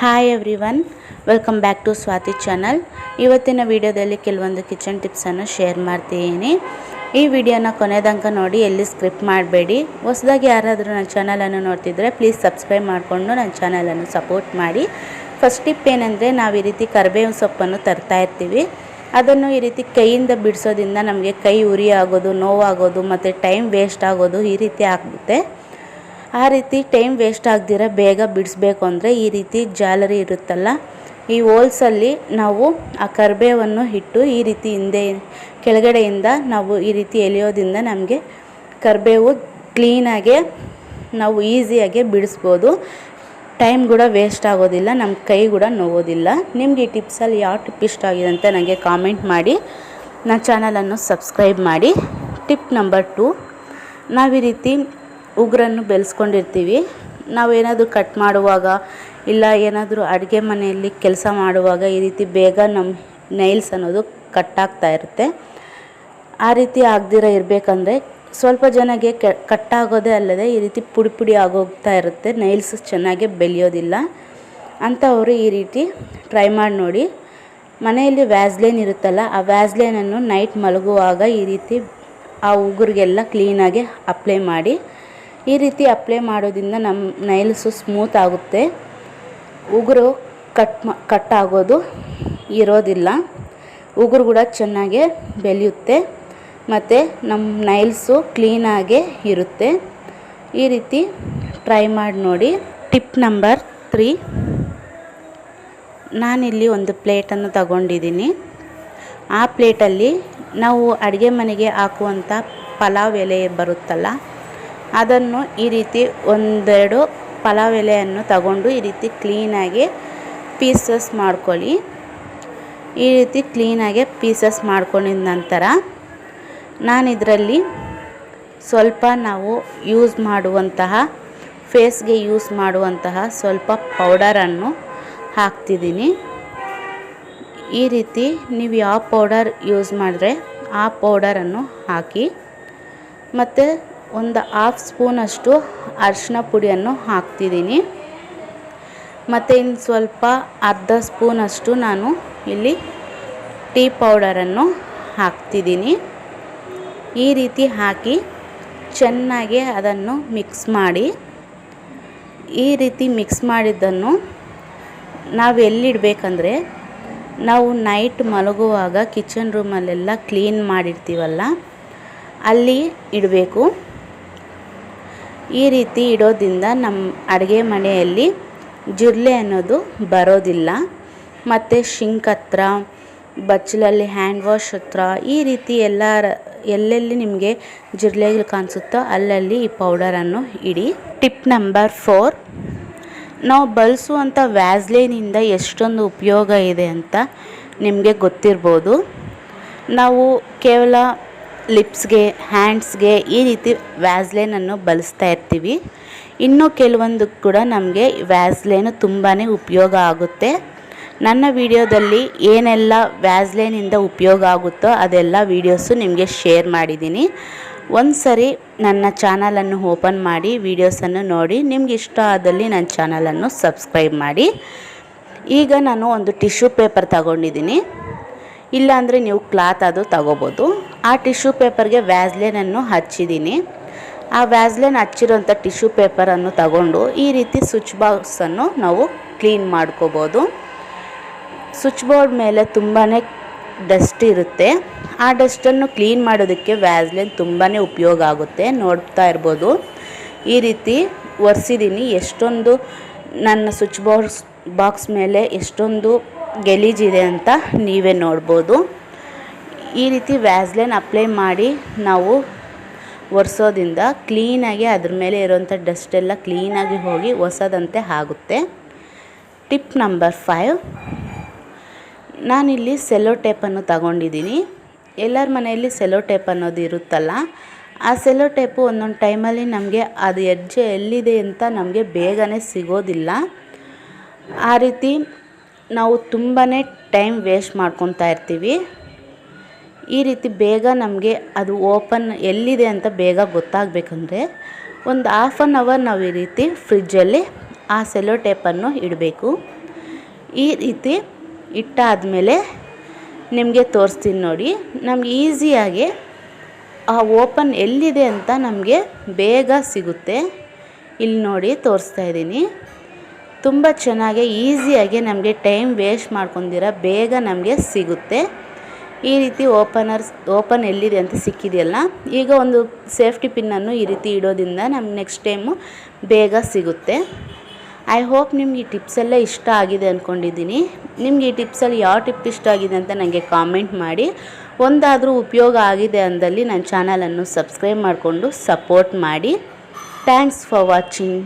Hi everyone welcome back to Swathi channel ಇವತ್ತಿನ ವಿಡಿಯೋದಲ್ಲಿ ಕೆಲವೊಂದು ಕಿಚನ್ ಟಿಪ್ಸನ್ನು ಶೇರ್ ಮಾಡ್ತಿದ್ದೀನಿ. ಈ ವಿಡಿಯೋನ ಕೊನೆದಂಕ ನೋಡಿ, ಎಲ್ಲಿ ಸ್ಕ್ರಿಪ್ ಮಾಡಬೇಡಿ. ಹೊಸದಾಗಿ ಯಾರಾದರೂ ನನ್ನ ಚಾನಲನ್ನು ನೋಡ್ತಿದ್ರೆ ಪ್ಲೀಸ್ ಸಬ್ಸ್ಕ್ರೈಬ್ ಮಾಡಿಕೊಂಡು ನನ್ನ ಚಾನಲನ್ನು ಸಪೋರ್ಟ್ ಮಾಡಿ. ಫಸ್ಟ್ ಟಿಪ್ ಏನಂದರೆ, ನಾವು ಈ ರೀತಿ ಕರಿಬೇವು ಸೊಪ್ಪನ್ನು ತರ್ತಾ ಇರ್ತೀವಿ. ಅದನ್ನು ಈ ರೀತಿ ಕೈಯಿಂದ ಬಿಡಿಸೋದ್ರಿಂದ ನಮಗೆ ಕೈ ಉರಿ ಆಗೋದು ನೋವಾಗೋದು, ಮತ್ತು ಟೈಮ್ ವೇಸ್ಟ್ ಆಗೋದು ಈ ರೀತಿ ಆಗುತ್ತೆ ಆ ರೀತಿ ಟೈಮ್ ವೇಸ್ಟ್ ಆಗದಿರ ಬೇಗ ಬಿಡಿಸ್ಬೇಕು ಅಂದರೆ ಈ ರೀತಿ ಜಾಲರಿ ಇರುತ್ತಲ್ಲ, ಈ ಹೋಲ್ಸಲ್ಲಿ ನಾವು ಆ ಕರ್ಬೇವನ್ನು ಇಟ್ಟು ಈ ರೀತಿ ಹಿಂದೆ, ಕೆಳಗಡೆಯಿಂದ ನಾವು ಈ ರೀತಿ ಎಳೆಯೋದಿಂದ ನಮಗೆ ಕರ್ಬೇವು ಕ್ಲೀನಾಗೆ ನಾವು ಈಸಿಯಾಗೆ ಬಿಡಿಸ್ಬೋದು. ಟೈಮ್ ಕೂಡ ವೇಸ್ಟ್ ಆಗೋದಿಲ್ಲ ನಮ್ಮ ಕೈ ಕೂಡ ನೋವೋದಿಲ್ಲ ನಿಮಗೆ ಈ ಟಿಪ್ಸಲ್ಲಿ ಯಾವ ಟಿಪ್ ಇಷ್ಟ ಆಗಿದೆ ಅಂತ ನನಗೆ ಕಾಮೆಂಟ್ ಮಾಡಿ. ನನ್ನ ಚಾನಲನ್ನು ಸಬ್ಸ್ಕ್ರೈಬ್ ಮಾಡಿ. ಟಿಪ್ ನಂಬರ್ ಟು ನಾವು ಈ ರೀತಿ ಉಗುರನ್ನು ಬೆಳೆಸ್ಕೊಂಡಿರ್ತೀವಿ ನಾವೇನಾದರೂ ಕಟ್ ಮಾಡುವಾಗ ಇಲ್ಲ ಏನಾದರೂ ಅಡುಗೆ ಮನೆಯಲ್ಲಿ ಕೆಲಸ ಮಾಡುವಾಗ ಈ ರೀತಿ ಬೇಗ ನಮ್ಮ ನೈಲ್ಸ್ ಅನ್ನೋದು ಕಟ್ಟಾಗ್ತಾ ಇರುತ್ತೆ. ಆ ರೀತಿ ಆಗದಿರ ಇರಬೇಕಂದ್ರೆ ಸ್ವಲ್ಪ ಜನಕ್ಕೆ ಕೆ ಕಟ್ಟಾಗೋದೇ ಅಲ್ಲದೆ ಈ ರೀತಿ ಪುಡಿ ಪುಡಿ ಆಗೋಗ್ತಾ ಇರುತ್ತೆ. ನೈಲ್ಸ್ ಚೆನ್ನಾಗಿ ಬೆಳೆಯೋದಿಲ್ಲ. ಅಂಥವರು ಈ ರೀತಿ ಟ್ರೈ ಮಾಡಿ ನೋಡಿ. ಮನೆಯಲ್ಲಿ ವ್ಯಾಸ್ಲೈನ್ ಇರುತ್ತಲ್ಲ, ಆ ವ್ಯಾಸ್ಲೈನನ್ನು ನೈಟ್ ಮಲಗುವಾಗ ಈ ರೀತಿ ಆ ಉಗುರಿಗೆಲ್ಲ ಕ್ಲೀನಾಗಿ ಅಪ್ಲೈ ಮಾಡಿ. ಈ ರೀತಿ ಅಪ್ಲೈ ಮಾಡೋದ್ರಿಂದ ನಮ್ಮ ನೈಲ್ಸು ಸ್ಮೂತ್ ಆಗುತ್ತೆ. ಉಗುರು ಕಟ್ ಮಾ ಕಟ್ ಆಗೋದು ಇರೋದಿಲ್ಲ. ಉಗುರು ಕೂಡ ಚೆನ್ನಾಗೆ ಬೆಳೆಯುತ್ತೆ. ಮತ್ತು ನಮ್ಮ ನೈಲ್ಸು ಕ್ಲೀನಾಗೇ ಇರುತ್ತೆ. ಈ ರೀತಿ ಟ್ರೈ ಮಾಡಿ ನೋಡಿ. ಟಿಪ್ ನಂಬರ್ ತ್ರೀ ನಾನಿಲ್ಲಿ ಒಂದು ಪ್ಲೇಟನ್ನು ತಗೊಂಡಿದ್ದೀನಿ. ಆ ಪ್ಲೇಟಲ್ಲಿ ನಾವು ಅಡುಗೆ ಮನೆಗೆ ಹಾಕುವಂಥ ಪಲಾವ್ ಎಲೆ ಬರುತ್ತಲ್ಲ ಅದನ್ನು ಈ ರೀತಿ ಒಂದೆರಡು ಪಲಾವ್ ಎಲೆಯನ್ನು ತಗೊಂಡು ಈ ರೀತಿ ಕ್ಲೀನಾಗಿ ಪೀಸಸ್ ಮಾಡ್ಕೊಳ್ಳಿ. ಈ ರೀತಿ ಕ್ಲೀನಾಗೆ ಪೀಸಸ್ ಮಾಡ್ಕೊಂಡಿದ ನಂತರ ನಾನಿದರಲ್ಲಿ ಸ್ವಲ್ಪ ನಾವು ಯೂಸ್ ಮಾಡುವಂತಹ ಫೇಸ್ಗೆ ಯೂಸ್ ಮಾಡುವಂತಹ ಸ್ವಲ್ಪ ಪೌಡರನ್ನು ಹಾಕ್ತಿದ್ದೀನಿ. ಈ ರೀತಿ ನೀವು ಯಾವ ಪೌಡರ್ ಯೂಸ್ ಮಾಡಿದ್ರೆ ಆ ಪೌಡರನ್ನು ಹಾಕಿ, ಮತ್ತು ಒಂದು ಹಾಫ್ ಸ್ಪೂನಷ್ಟು ಅರಿಶಿನ ಪುಡಿಯನ್ನು ಹಾಕ್ತಿದ್ದೀನಿ. ಮತ್ತು ಇನ್ನು ಸ್ವಲ್ಪ ಅರ್ಧ ಸ್ಪೂನಷ್ಟು ನಾನು ಇಲ್ಲಿ ಟೀ ಪೌಡರನ್ನು ಹಾಕ್ತಿದ್ದೀನಿ. ಈ ರೀತಿ ಹಾಕಿ ಚೆನ್ನಾಗಿ ಅದನ್ನು ಮಿಕ್ಸ್ ಮಾಡಿ. ಈ ರೀತಿ ಮಿಕ್ಸ್ ಮಾಡಿದ್ದನ್ನು ನಾವು ಎಲ್ಲಿಡಬೇಕಂದ್ರೆ ನಾವು ನೈಟ್ ಮಲಗುವಾಗ ಕಿಚನ್ ರೂಮಲ್ಲೆಲ್ಲ ಕ್ಲೀನ್ ಮಾಡಿರ್ತೀವಲ್ಲ, ಅಲ್ಲಿ ಇಡಬೇಕು. ಈ ರೀತಿ ಇಡೋದ್ರಿಂದ ನಮ್ಮ ಅಡುಗೆ ಮನೆಯಲ್ಲಿ ಜಿರಳೆ ಅನ್ನೋದು ಬರೋದಿಲ್ಲ. ಮತ್ತು ಶಿಂಕ್ ಹತ್ರ, ಬಚ್ಚಲಲ್ಲಿ ಹ್ಯಾಂಡ್ ವಾಶ್ ಹತ್ರ, ಈ ರೀತಿ ಎಲ್ಲ ಎಲ್ಲೆಲ್ಲಿ ನಿಮಗೆ ಜಿರಳೆಗಳು ಕಾಣಿಸುತ್ತೋ ಅಲ್ಲಲ್ಲಿ ಈ ಪೌಡರನ್ನು ಇಡಿ. ಟಿಪ್ ನಂಬರ್ ಫೋರ್ ನಾವು ಬಳಸುವಂಥ ವ್ಯಾಸ್ಲೇನಿಂದ ಎಷ್ಟೊಂದು ಉಪಯೋಗ ಇದೆ ಅಂತ ನಿಮಗೆ ಗೊತ್ತಿರ್ಬೋದು. ನಾವು ಕೇವಲ ಲಿಪ್ಸ್ಗೆ, ಹ್ಯಾಂಡ್ಸ್ಗೆ ಈ ರೀತಿ ವ್ಯಾಸ್ಲೇನನ್ನು ಬಳಸ್ತಾ ಇರ್ತೀವಿ. ಇನ್ನು ಕೆಲವೊಂದು ಕೂಡ ನಮಗೆ ವ್ಯಾಸ್ಲೇನು ತುಂಬಾ ಉಪಯೋಗ ಆಗುತ್ತೆ. ನನ್ನ ವಿಡಿಯೋದಲ್ಲಿ ಏನೆಲ್ಲ ವ್ಯಾಸ್ಲೈನಿಂದ ಉಪಯೋಗ ಆಗುತ್ತೋ ಅದೆಲ್ಲ ವೀಡಿಯೋಸು ನಿಮಗೆ ಶೇರ್ ಮಾಡಿದ್ದೀನಿ. ಒಂದು ಸರಿ ನನ್ನ ಚಾನಲನ್ನು ಓಪನ್ ಮಾಡಿ ವೀಡಿಯೋಸನ್ನು ನೋಡಿ. ನಿಮ್ಗೆ ಇಷ್ಟ ಆದಲ್ಲಿ ನನ್ನ ಚಾನಲನ್ನು ಸಬ್ಸ್ಕ್ರೈಬ್ ಮಾಡಿ. ಈಗ ನಾನು ಒಂದು ಟಿಶ್ಯೂ ಪೇಪರ್ ತಗೊಂಡಿದ್ದೀನಿ. ಇಲ್ಲಾಂದರೆ ನೀವು ಕ್ಲಾತ್ ಅದು ತಗೋಬೋದು. ಆ ಟಿಶ್ಯೂ ಪೇಪರ್ಗೆ ವ್ಯಾಸ್ಲೇನನ್ನು ಹಚ್ಚಿದ್ದೀನಿ ಆ ವ್ಯಾಸ್ಲೇನ್ ಹಚ್ಚಿರೋಂಥ ಟಿಶ್ಯೂ ಪೇಪರನ್ನು ತಗೊಂಡು ಈ ರೀತಿ ಸ್ವಿಚ್ ಬಾಕ್ಸನ್ನು ನಾವು ಕ್ಲೀನ್ ಮಾಡ್ಕೋಬೋದು. ಸ್ವಿಚ್ ಬೋರ್ಡ್ ಮೇಲೆ ತುಂಬಾ ಡಸ್ಟ್ ಇರುತ್ತೆ. ಆ ಡಸ್ಟನ್ನು ಕ್ಲೀನ್ ಮಾಡೋದಕ್ಕೆ ವ್ಯಾಸ್ಲೇನ್ ತುಂಬಾ ಉಪಯೋಗ ಆಗುತ್ತೆ. ನೋಡ್ತಾ ಇರ್ಬೋದು. ಈ ರೀತಿ ಒರೆಸಿದ್ದೀನಿ ಎಷ್ಟೊಂದು ನನ್ನ ಸ್ವಿಚ್ ಬೋರ್ಡ್ಸ್ ಬಾಕ್ಸ್ ಮೇಲೆ ಎಷ್ಟೊಂದು ಗಲೀಜಿದೆ ಅಂತ ನೀವೇ ನೋಡ್ಬೋದು. ಈ ರೀತಿ ವ್ಯಾಸ್ಲೈನ್ ಅಪ್ಲೈ ಮಾಡಿ ನಾವು ಒರೆಸೋದ್ರಿಂದ ಕ್ಲೀನಾಗಿ ಅದ್ರ ಮೇಲೆ ಇರೋಂಥ ಡಸ್ಟೆಲ್ಲ ಕ್ಲೀನಾಗಿ ಹೋಗಿ ಹೊಸದಂತೆ ಆಗುತ್ತೆ. Tip number five. ನಾನಿಲ್ಲಿ ಸೆಲೋ ಟೇಪನ್ನು ತಗೊಂಡಿದ್ದೀನಿ. ಎಲ್ಲರ ಮನೆಯಲ್ಲಿ ಸೆಲೋ ಟೇಪ್ ಅನ್ನೋದು ಇರುತ್ತಲ್ಲ, ಆ ಸೆಲೋ ಟೇಪು ಒಂದೊಂದು ಟೈಮಲ್ಲಿ ನಮಗೆ ಅದು ಹೆಜ್ಜೆ ಎಲ್ಲಿದೆ ಅಂತ ನಮಗೆ ಬೇಗನೆ ಸಿಗೋದಿಲ್ಲ. ಆ ರೀತಿ ನಾವು ತುಂಬಾ ಟೈಮ್ ವೇಸ್ಟ್ ಮಾಡ್ಕೊತಾ ಇರ್ತೀವಿ. ಈ ರೀತಿ ಬೇಗ ನಮಗೆ ಅದು ಓಪನ್ ಎಲ್ಲಿದೆ ಅಂತ ಬೇಗ ಗೊತ್ತಾಗಬೇಕಂದ್ರೆ ಒಂದು ಹಾಫ್ ಆನ್ ಅವರ್ ನಾವು ಈ ರೀತಿ ಫ್ರಿಜ್ಜಲ್ಲಿ ಆ ಸೆಲೋ ಟೇಪನ್ನು ಇಡಬೇಕು. ಈ ರೀತಿ ಇಟ್ಟಾದಮೇಲೆ ನಿಮಗೆ ತೋರಿಸ್ತೀನಿ ನೋಡಿ. ನಮ್ಗೆ ಈಸಿಯಾಗಿ ಆ ಓಪನ್ ಎಲ್ಲಿದೆ ಅಂತ ನಮಗೆ ಬೇಗ ಸಿಗುತ್ತೆ. ಇಲ್ಲಿ ನೋಡಿ ತೋರಿಸ್ತಾ ಇದ್ದೀನಿ. ತುಂಬ ಚೆನ್ನಾಗಿ ಈಸಿಯಾಗಿ ನಮಗೆ ಟೈಮ್ ವೇಸ್ಟ್ ಮಾಡ್ಕೊಂಡಿರ ಬೇಗ ನಮಗೆ ಸಿಗುತ್ತೆ. ಈ ರೀತಿ ಓಪನರ್ಸ್, ಓಪನ್ ಎಲ್ಲಿದೆ ಅಂತ ಸಿಕ್ಕಿದೆಯಲ್ಲ, ಈಗ ಒಂದು ಸೇಫ್ಟಿ ಪಿನ್ನನ್ನು ಈ ರೀತಿ ಇಡೋದ್ರಿಂದ ನಮ್ಗೆ ನೆಕ್ಸ್ಟ್ ಟೈಮು ಬೇಗ ಸಿಗುತ್ತೆ. ಐ ಹೋಪ್ ನಿಮ್ಗೆ ಈ ಟಿಪ್ಸ್ ಎಲ್ಲ ಇಷ್ಟ ಆಗಿದೆ ಅಂದ್ಕೊಂಡಿದ್ದೀನಿ ನಿಮ್ಗೆ ಈ ಟಿಪ್ಸಲ್ಲಿ ಯಾವ ಟಿಪ್ ಇಷ್ಟ ಆಗಿದೆ ಅಂತ ನನಗೆ ಕಾಮೆಂಟ್ ಮಾಡಿ. ಒಂದಾದರೂ ಉಪಯೋಗ ಆಗಿದೆ ಅಂದಲ್ಲಿ ನನ್ನ ಚಾನಲನ್ನು ಸಬ್ಸ್ಕ್ರೈಬ್ ಮಾಡಿಕೊಂಡು ಸಪೋರ್ಟ್ ಮಾಡಿ. Thanks for watching.